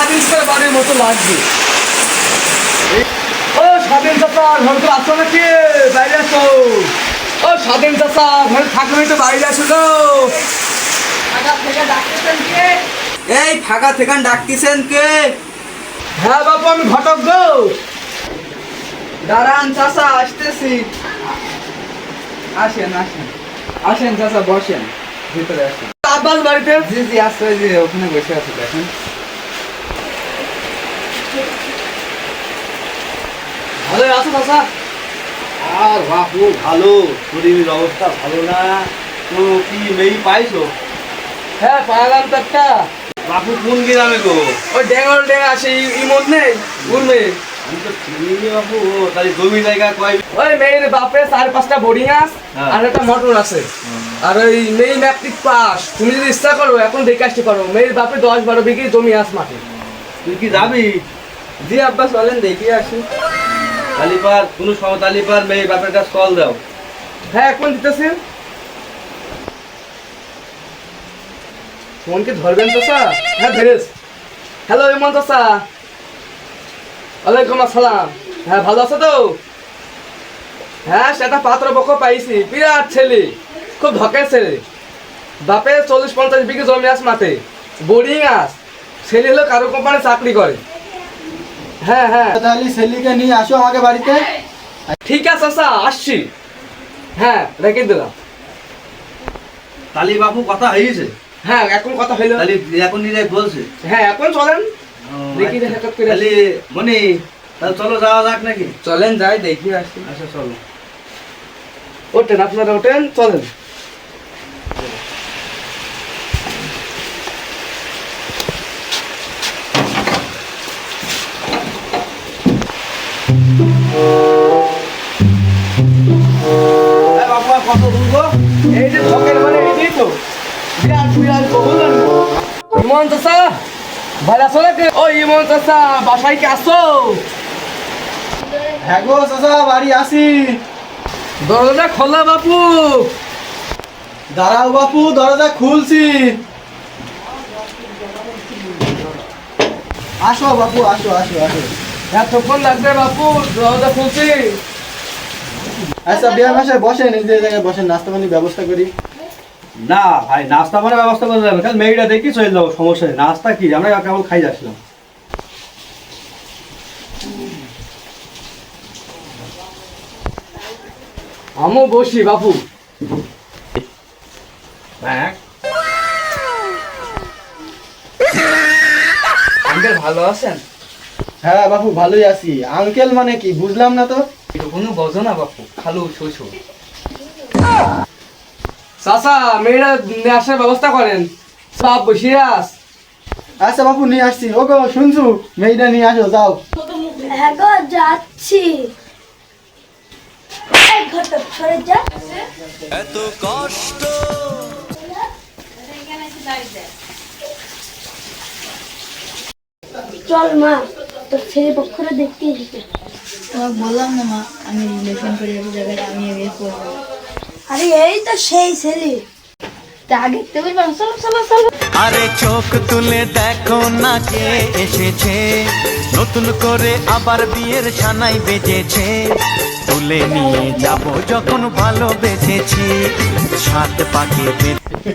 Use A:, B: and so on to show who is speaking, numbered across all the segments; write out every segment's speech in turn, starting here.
A: স্বাধীন বাড়ির মতো লাগবে। ও স্বাধীন চাচা ঘর তো আসো নাকি? বাইরে আসো। ও স্বাধীন চাচা ঘরে থাকলে তো বাইরে আসো গো।
B: এই ফাঁকা থেকে ডাকতেছেন কে?
A: হ্যাঁ বাবু আমি ঘটক গো।
B: দাঁড়ান চাচা আসতেছি। আসেন আসেন। আসেন চাচা বসেন। ভিতরে আসেন।
A: আব্বাস বাড়িতে?
B: জি জি আসতে ওখানে বসে আছে দেখেন।
A: ভালো আছো চাচা?
C: আর বাপু ভালো। শরীরের অবস্থা ভালো না। তো কি মেয়ে পাইছো?
A: হ্যাঁ পালাম তো একটা।
C: বাপু কোন গ্রামে গো?
A: ওই ডেঙ্গল ডেঙ্গা ইমন নেই উর্মে
C: আমি তো চিনি বাপু। তাহলে জমি জায়গা কয়
A: ওই মেয়ের বাপে চার পাঁচটা আস
C: হ্যাঁ।
A: আর একটা মোটর আছে। আর ওই মেয়ে ম্যাট্রিক পাস তুমি যদি ইচ্ছা করো এখন দেখে আসতে পারো। মেয়ের বাপে দশ বারো বিঘি জমি আস মাঠে।
C: তুই কি যাবি?
B: জি আব্বা চলেন দেখিয়ে আসি।
C: তালিপার কোনো সময় তালিপার মেয়ে বাপের কাছে কল দাও।
A: হ্যাঁ এখন দিতেছি। ফোন কি ধরবেন চাচা? হ্যাঁ ধরেস হ্যালো ইমন চাচা। ওয়ালাইকুম আসসালাম। হ্যাঁ ভালো আছো তো? হ্যাঁ সেটা পাত্র পক্ষ পাইছি বিরাট ছেলে খুব ধকের ছেলে। বাপে চল্লিশ পঞ্চাশ বিঘে জমি আস মাঠে বোরিং আস ছেলে হলো কারও কোম্পানি চাকরি করে। হ্যাঁ হ্যাঁ।
D: তাহলে সেলিকে নিয়ে আসো আমাকে বাড়িতে।
A: ঠিক আছে চাচা আসছি। হ্যাঁ রেখে দিলাম।
C: তালি কথা হয়েছে?
A: হ্যাঁ এখন কথা হইল।
C: তাহলে এখন নিজে বলছে।
A: হ্যাঁ এখন চলেন। দেখি দেখা করে।
C: তাহলে মনি তাহলে চলো যাওয়া যাক নাকি?
B: চলেন যাই দেখিয়ে আসি।
C: আচ্ছা চলো।
A: ওঠেন আপনারা ওঠেন চলেন।
D: হ্যাঁ গো চাচা, বাড়ি আসি
A: দরজা খোলা বাপু।
D: দাঁড়াও বাপু, দরজা খুলছি। আসো বাপু, আসো আসো আসো।
A: এতক্ষণ লাগবে বাপু, দরজা খুলছি।
D: আচ্ছা বিয়ে ভাষায় বসেন এই জায়গায় বসেন নাস্তা পানির ব্যবস্থা করি।
C: না ভাই নাস্তা মানে ব্যবস্থা করে যাবে কাল মেয়েটা দেখি চলে যাব সমস্যা নেই। নাস্তা কি? আমরা কেবল খাই যাচ্ছিলাম।
A: আমিও বসি বাপু।
C: হ্যাঁ?
B: আঙ্কেল ভালো আছেন?
D: হ্যাঁ বাপু ভালোই আছি। আঙ্কেল মানে কি? বুঝলাম না তো।
B: বোঝো না বাপু খালু শ্বশুর
A: চাচা মেয়েরা নিয়ে আসার ব্যবস্থা করেন। সব বসিয়ে আস।
D: আচ্ছা বাপু নিয়ে আসছি। ও গো শুনছু? মেয়েটা নিয়ে আসো যাও।
E: হ্যাঁ গো যাচ্ছি। সরে যা। চল মা তোর ছেলে পক্ষরা দেখতে এসেছে।
F: তোমাকে বললাম না মা আমি রিলেশন করি জায়গায় আমি বিয়ে করব
E: আরে এই তো সেই ছেলে। আগে দেখতে চলো চলো চলো।
G: আরে চোখ তুলে দেখো না কে এসেছে। নতুন করে আবার বিয়ের সানাই বেজেছে। তুলে নিয়ে যাব যখন ভালোবেসেছি। সাত পাকে বেঁধে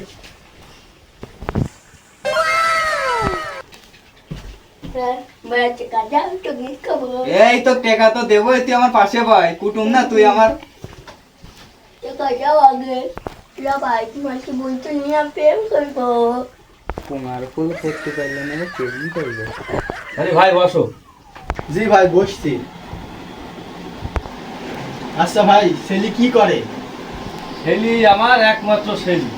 E: বেড়াতে কাজা একটু গীত খাব
B: এই তো টেকা তো দেবো তুই আমার পাশে ভাই কুটুম না তুই আমার।
E: তো কাজাও আগে যা ভাই তোমার কি বলতো নিয়ে প্রেম করব।
B: কুমার ফুল করতে পারলে না কেমন করবে।
C: আরে ভাই বসো।
D: জি ভাই বসছি। আচ্ছা ভাই সেলি কি করে?
C: ছেলি আমার একমাত্র ছেলি।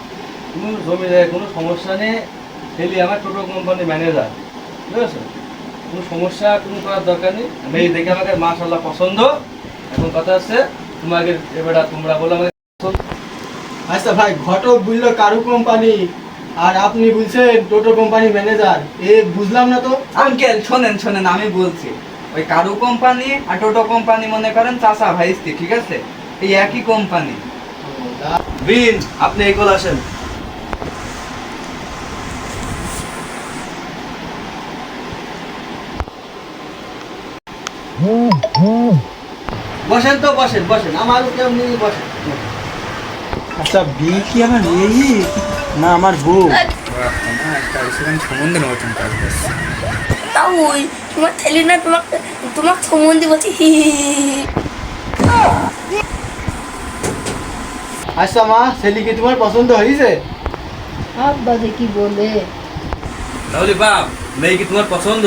C: কোনো জমি জায়গায় কোনো সমস্যা নেই। আমার টোটো কোম্পানি ম্যানেজার বুঝেছ? কোনো সমস্যা কোনো করার দরকার নেই। মেয়ে দেখে আমাকে মাশাল্লাহ পছন্দ। এখন কথা আছে তোমাকে এবারে তোমরা বলো আমাকে
D: আচ্ছা ভাই ঘটক বুঝলো কারু কোম্পানি আর আপনি বলছেন টোটো কোম্পানি ম্যানেজার। এ বুঝলাম না তো।
B: আঙ্কেল শোনেন শোনেন আমি বলছি। ওই কারু কোম্পানি আর টোটো কোম্পানি মনে করেন চাচা ভাইস্তি ঠিক আছে? এই একই কোম্পানি।
C: বিন আপনি এই কল আসেন।
D: বসেন তো বসেন বসেন। আমার কেউ নেই বসেন। আচ্ছা বিয়ে কি আমার এই না আমার বউ।
B: সম্বন্ধে নতুন কাজ করছে।
E: তা ওই তোমার ছেলে না তোমাকে তোমার সম্বন্ধে বলছি হি হি হি হি।
D: আচ্ছা মা ছেলে কি তোমার পছন্দ হয়েছে?
F: আব্বা কি বলে?
C: তাহলে বাপ মেয়ে কি তোমার পছন্দ?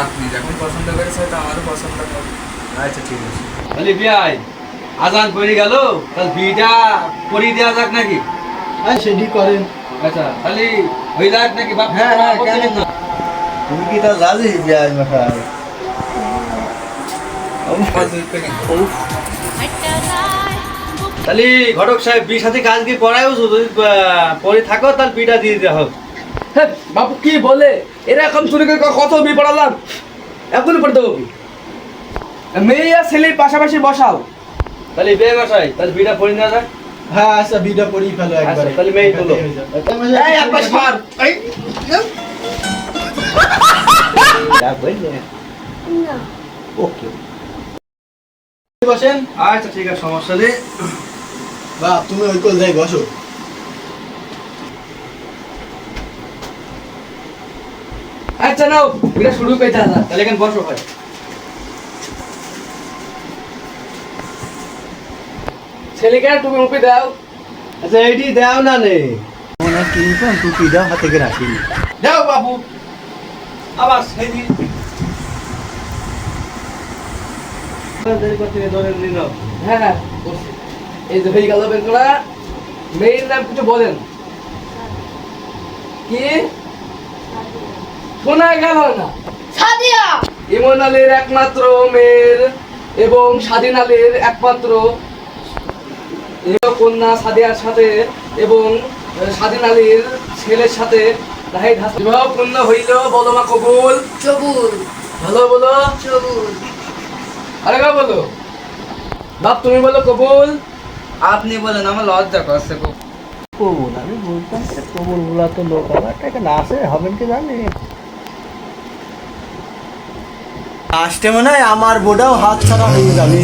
B: আপনি যখন পছন্দ করেছে হয়তো আমারও পছন্দ হবে। আচ্ছা ঠিক আছে।
C: তাহলে বিয়াই আজান পড়ে গেল তাহলে বিটা পড়িয়ে দেওয়া যাক নাকি?
D: হ্যাঁ সেটি করেন।
C: আচ্ছা তাহলে হয়ে যাক নাকি? বাপ
D: হ্যাঁ, হ্যাঁ, কেন?
C: তো?
D: তুমি কি তার রাজি বিয়ার মাথায়?
C: তাহলে ঘটক সাহেব বির সাথে কাজ কি পড়ায়ও যদি পরে থাকো তাহলে বিটা দিয়ে দেওয়া হোক
A: হ্যাঁ বাপু কি বলে? এরকম চুরি করে কত বিয়ে পড়ালাম? এখনই পড়ে দেবো কি? মেয়ে আর ছেলের পাশাপাশি বসাও।
C: তাহলে বিয়ে মশাই তাহলে বিটা পড়ে নেওয়া যাক।
D: হ্যাঁ আচ্ছা বিটা পরেই ফেলো একবারে।
C: আচ্ছা, তাহলে মেয়ে তোলো।
A: এই একবার সর এই,
D: ওকে। বসেন।
C: আচ্ছা ঠিক আছে সমস্যা নেই।
D: বা তুমি ওই কোল যাই বসো।
A: আচ্ছা নাও বিটা শুরু করে দাদা
C: তাহলে এখানে বসো ভাই।
A: ছেলেকে টুপি মুপি দাও।
D: আচ্ছা এইটি দাও না নে। মনে কিন্তু টুপি দাও হাতে করে আসিনি
C: যাও বাবু। আবার সেই
A: হ্যাঁ হ্যাঁ এই যে হয়ে গেল বেঙ্গলা মেয়ের নাম কিছু বলেন। কি? শোনা গেল না।
E: সাদিয়া!
A: ইমন আলীর একমাত্র মেয়ের এবং স্বাধীন আলীর একমাত্র কন্যা সাদিয়ার সাথে এবং স্বাধীন আলীর ছেলের সাথে রাহিদ হাসান। বিবাহ পূর্ণ হইল কবুল।
E: চবুল।
A: ভালো বলো।
E: চবুল।
A: আরে গা বলো। বাপ তুমি বলো কবুল।
B: আপনি বলেন আমার লজ্জা করছে
D: কবুল আমি বলতাম কবুল বলা তো লোক আমার। টাকা না আছে হবেন কি জানি? আসতে মনে হয় আমার বোটাও হাত ছাড়া হয়ে যাবে